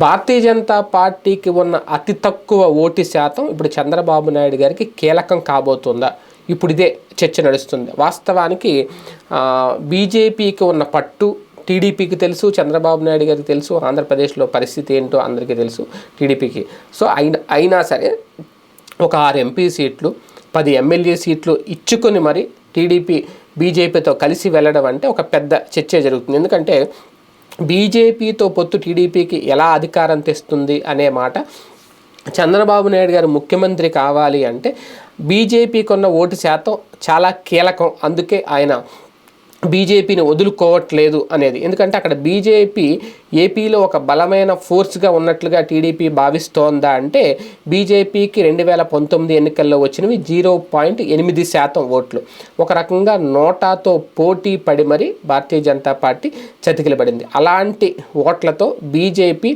భారతీయ జనతా పార్టీకి ఉన్న అతి తక్కువ ఓటు శాతం ఇప్పుడు చంద్రబాబు నాయుడు గారికి కీలకం కాబోతుందా? ఇప్పుడు ఇదే చర్చ నడుస్తుంది. వాస్తవానికి బీజేపీకి ఉన్న పట్టు టీడీపీకి తెలుసు చంద్రబాబు నాయుడు గారికి తెలుసు ఆంధ్రప్రదేశ్లో పరిస్థితి ఏంటో అందరికీ తెలుసు టీడీపీకి. సో అయినా అయినా సరే ఒక ఆరు ఎంపీ సీట్లు పది ఎమ్మెల్యే సీట్లు ఇచ్చుకొని మరి టీడీపీ బీజేపీతో కలిసి వెళ్ళడం అంటే ఒక పెద్ద చర్చ జరుగుతుంది. ఎందుకంటే బీజేపీతో పొత్తు టీడీపీకి ఎలా అధికారం తెస్తుంది అనే మాట చంద్రబాబు నాయుడు గారు ముఖ్యమంత్రి కావాలి అంటే బీజేపీకి ఉన్న ఓటు శాతం చాలా కీలకం. అందుకే ఆయన బీజేపీని వదులుకోవట్లేదు అనేది. ఎందుకంటే అక్కడ బీజేపీ ఏపీలో ఒక బలమైన ఫోర్స్గా ఉన్నట్లుగా టీడీపీ భావిస్తోందా అంటే బీజేపీకి రెండు వేల పంతొమ్మిది ఎన్నికల్లో వచ్చినవి జీరో పాయింట్ ఎనిమిది శాతం ఓట్లు. ఒక రకంగా నోటాతో పోటీ పడి మరి భారతీయ జనతా పార్టీ చతికిలబడింది. అలాంటి ఓట్లతో బీజేపీ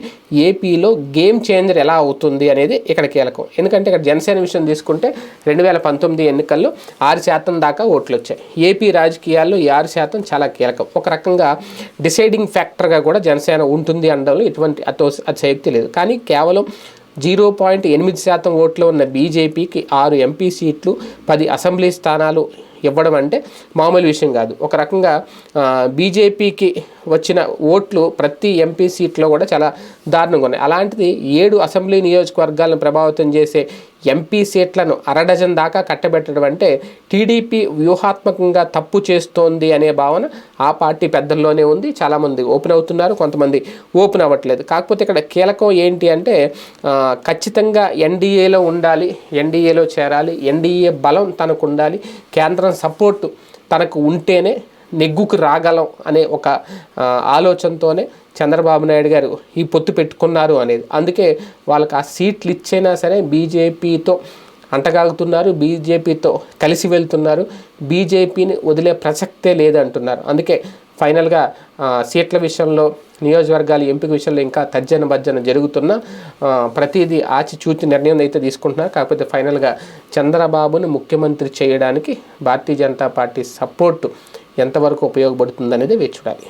ఏపీలో గేమ్ చేంజర్ ఎలా అవుతుంది అనేది ఇక్కడ కీలకం. ఎందుకంటే ఇక్కడ జనసేన విషయం తీసుకుంటే రెండు వేల పంతొమ్మిది ఎన్నికల్లో ఆరు శాతం దాకా ఓట్లు వచ్చాయి ఏపీ రాజకీయాల్లో ఈ ఆరు శాతం చాలా కీలకం. ఒక రకంగా డిసైడింగ్ ఫ్యాక్టర్గా కూడా జనసేన ఉంటుంది అనడంలో ఎటువంటి అతో అతిశయక్తి లేదు. కానీ కేవలం జీరో పాయింట్ ఎనిమిది శాతం ఓట్లు ఉన్న బీజేపీకి ఆరు ఎంపీ సీట్లు పది అసెంబ్లీ స్థానాలు ఇవ్వడం అంటే మామూలు విషయం కాదు. ఒక రకంగా బీజేపీకి వచ్చిన ఓట్లు ప్రతి ఎంపీ సీట్లో కూడా చాలా దారుణంగా ఉన్నాయి. అలాంటిది ఏడు అసెంబ్లీ నియోజకవర్గాలను ప్రభావితం చేసే ఎంపీ సీట్లను అరడజన్ దాకా కట్టబెట్టడం అంటే టీడీపీ వ్యూహాత్మకంగా తప్పు చేస్తోంది అనే భావన ఆ పార్టీ పెద్దల్లోనే ఉంది. చాలామంది ఓపెన్ అవుతున్నారు కొంతమంది ఓపెన్ అవ్వట్లేదు. కాకపోతే ఇక్కడ కీలకం ఏంటి అంటే ఖచ్చితంగా ఎన్డీఏలో ఉండాలి ఎన్డీఏలో చేరాలి ఎన్డీఏ బలం తనకు ఉండాలి కేంద్రం సపోర్టు తనకు ఉంటేనే నెగ్గుకు రాగలం అనే ఒక ఆలోచనతోనే చంద్రబాబు నాయుడు గారు ఈ పొత్తు పెట్టుకున్నారు అనేది. అందుకే వాళ్ళకి ఆ సీట్లు ఇచ్చైనా సరే బీజేపీతో అంటగాగుతున్నారు బీజేపీతో కలిసి వెళ్తున్నారు. బీజేపీని వదిలే ప్రసక్తే లేదంటున్నారు. అందుకే ఫైనల్గా సీట్ల విషయంలో నియోజకవర్గాల ఎంపిక విషయంలో ఇంకా తర్జన భర్జన జరుగుతున్న ప్రతిదీ ఆచిచూచి నిర్ణయం అయితే తీసుకుంటున్నారు కాకపోతే ఫైనల్గా చంద్రబాబును ముఖ్యమంత్రి చేయడానికి భారతీయ జనతా పార్టీ సపోర్టు ఎంతవరకు ఉపయోగపడుతుంది అనేది వేచి చూడాలి.